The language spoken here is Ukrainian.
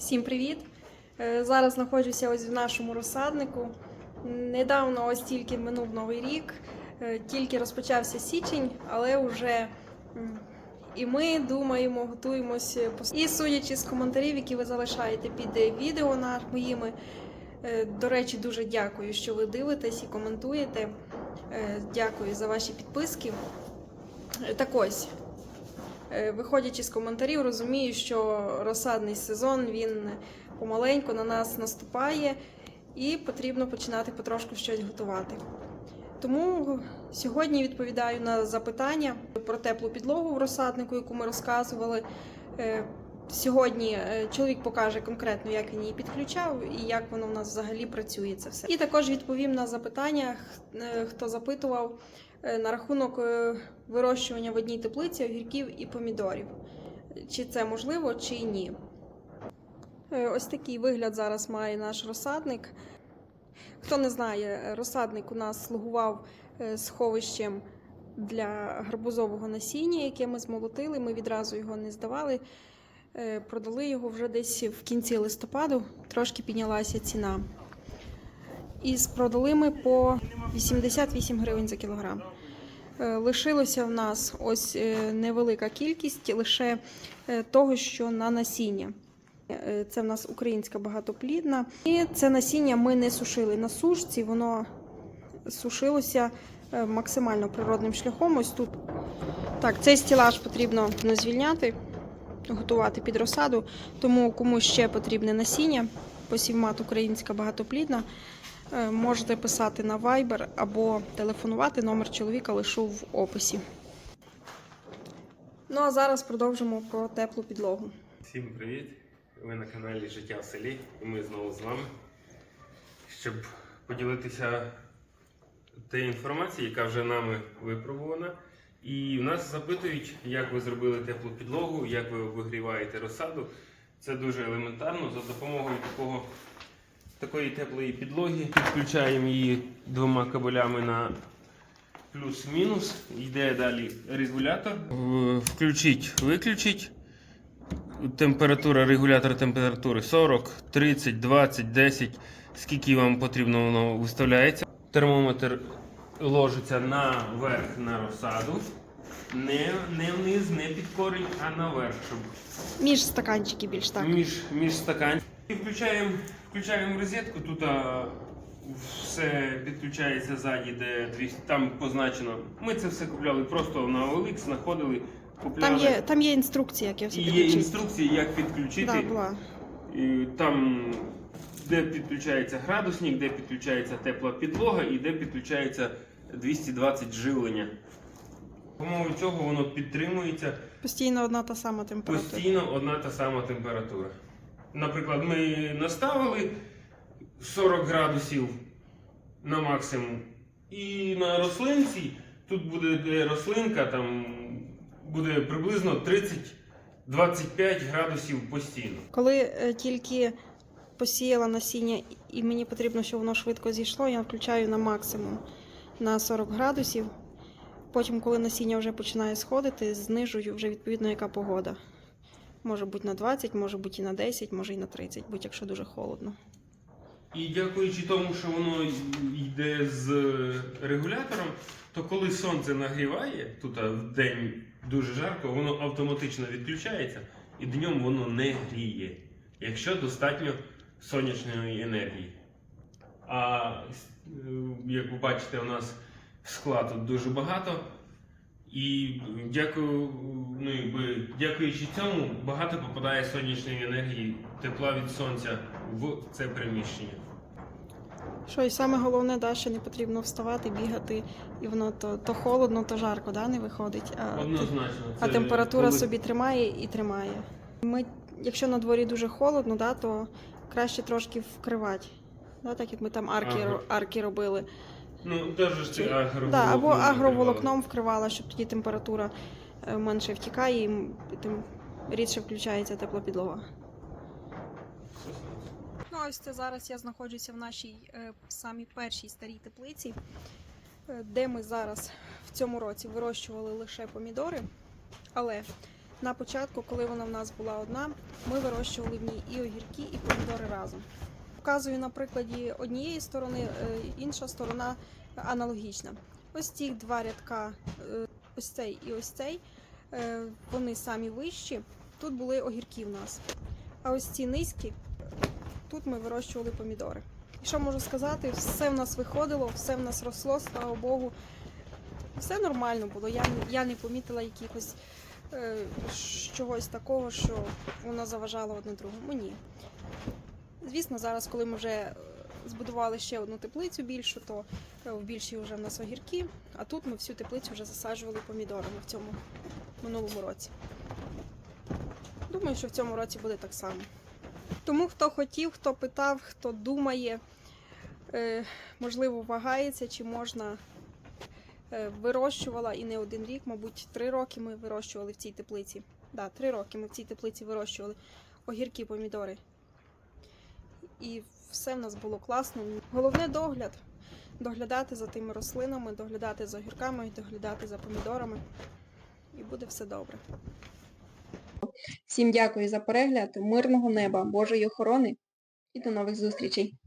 Всім привіт! Е, Зараз знаходжуся ось в нашому розсаднику. Недавно ось тільки минув новий рік, е, тільки розпочався січень, але вже і ми думаємо, готуємося. І судячи з коментарів, які ви залишаєте під е, відео на моїми. е, До речі, дуже дякую, що ви дивитесь і коментуєте. Е, Дякую за ваші підписки. Е, Так ось, Е, Виходячи з коментарів, розумію, що розсадний сезон він помаленьку на нас наступає, і потрібно починати потрошку щось готувати. Тому сьогодні відповідаю на запитання про теплу підлогу в розсаднику, яку ми розказували. Е, Сьогодні е, чоловік покаже конкретно, як він її підключав і як воно в нас взагалі працює це все. І також відповім на запитання, е, хто запитував е, на рахунок е, вирощування в одній теплиці огірків і помідорів. Чи це можливо, чи ні. Е, Ось такий вигляд зараз має наш розсадник. Хто не знає, розсадник у нас слугував е, сховищем для гарбузового насіння, яке ми змолотили. Ми відразу його не здавали. Е, Продали його вже десь в кінці листопаду, трошки піднялася ціна. І продали ми по 88 гривень за кілограм. Е, Лишилося в нас ось е, невелика кількість лише е, того, що на насіння. Це в нас українська багатоплідна. І це насіння ми не сушили на сушці, воно сушилося максимально природним шляхом. Ось тут. Так, цей стілаж потрібно ну, звільняти, готувати під розсаду. Тому кому ще потрібне насіння, посівмат українська багатоплідна. Е, Можете писати на Viber або телефонувати. Номер чоловіка лишу в описі. Ну а зараз продовжимо про теплу підлогу. Всім привіт! Ви на каналі Життя в селі і ми знову з вами, щоб поділитися тією інформацією, яка вже нами випробувана. І в нас запитують, як ви зробили теплу підлогу, як ви вигріваєте розсаду. Це дуже елементарно. За допомогою такого, такої теплої підлоги підключаємо її двома кабелями на плюс-мінус. Йде далі регулятор. Включить, виключить. Температура, регулятор температури 40, 30, 20, 10. Скільки вам потрібно, воно виставляється. Термометр ложиться наверх на розсаду. Не, не вниз, не під корінь, а наверх, щоб Між стаканчики більш так. між, між стаканів. І включаємо, включаємо розетку. Тут а, все підключається ззаді, де 200, там позначено. Ми це все купляли просто на OLX, знаходили, купляли. Там є, там є інструкція, як я все І є підключити. інструкції, як підключити. Да, була. І Там, де підключається градусник, де підключається тепла підлога і де підключається 220 живлення. По-моєму, цього воно підтримується Постійно одна та сама температура. постійно одна та сама температура. Наприклад, ми наставили 40 градусів на максимум. І на рослинці, тут буде рослинка, там буде приблизно 30-25 градусів постійно. Коли е, тільки посіяла насіння і мені потрібно, щоб воно швидко зійшло, я включаю на максимум на 40 градусів. Потім, коли насіння вже починає сходити, знижую вже відповідно, яка погода. Може бути на 20, може бути і на 10, може і на 30, будь якщо дуже холодно. І дякуючи тому, що воно йде з регулятором, то коли сонце нагріває, тут в день дуже жарко, воно автоматично відключається і днем воно не гріє, якщо достатньо сонячної енергії. А е, як ви бачите, у нас скла тут дуже багато. І дякую, ну, якби, дякуючи цьому, багато попадає сонячної енергії, тепла від сонця в це приміщення. Що і саме головне, да, що не потрібно вставати, бігати, і воно то, то холодно, то жарко, да, не виходить. А, Однозначно. а температура коли- собі тримає і тримає. Ми, якщо на дворі дуже холодно, да, то краще трошки вкривати. Да, так як ми там арки, Ага. арки робили. Ну, теж це Чи- агроволокно. Да, або агроволокном вкривала, щоб тоді температура е, менше втікає і м- тим рідше включається тепла підлога. Ну, ось це зараз я знаходжуся в нашій е, самій першій старій теплиці, е, де ми зараз в цьому році вирощували лише помідори. Але На початку, коли вона в нас була одна, ми вирощували в ній і огірки, і помідори разом. Показую на прикладі однієї сторони, е, інша сторона аналогічна. Ось ці два рядка, е, ось цей і ось цей, е, вони самі вищі. Тут були огірки в нас. А ось ці низькі, тут ми вирощували помідори. І що можу сказати, все в нас виходило, все в нас росло, слава Богу. Все нормально було. Я, я не помітила якихось е, чогось такого, що воно заважало одне другому. Ні. Звісно, зараз, коли ми вже е, збудували ще одну теплицю більшу, то е, в більшій вже в нас огірки, а тут ми всю теплицю вже засаджували помідорами в цьому минулому році. Думаю, що в цьому році буде так само. Тому хто хотів, хто питав, хто думає, е, можливо, вагається, чи можна вирощувала і не один рік, мабуть, три роки ми вирощували в цій теплиці. Да, три роки ми в цій теплиці вирощували огірки, помідори. І все в нас було класно. Головне догляд. Доглядати за тими рослинами, доглядати за огірками, доглядати за помідорами. І буде все добре. Всім дякую за перегляд, мирного неба, Божої охорони і до нових зустрічей!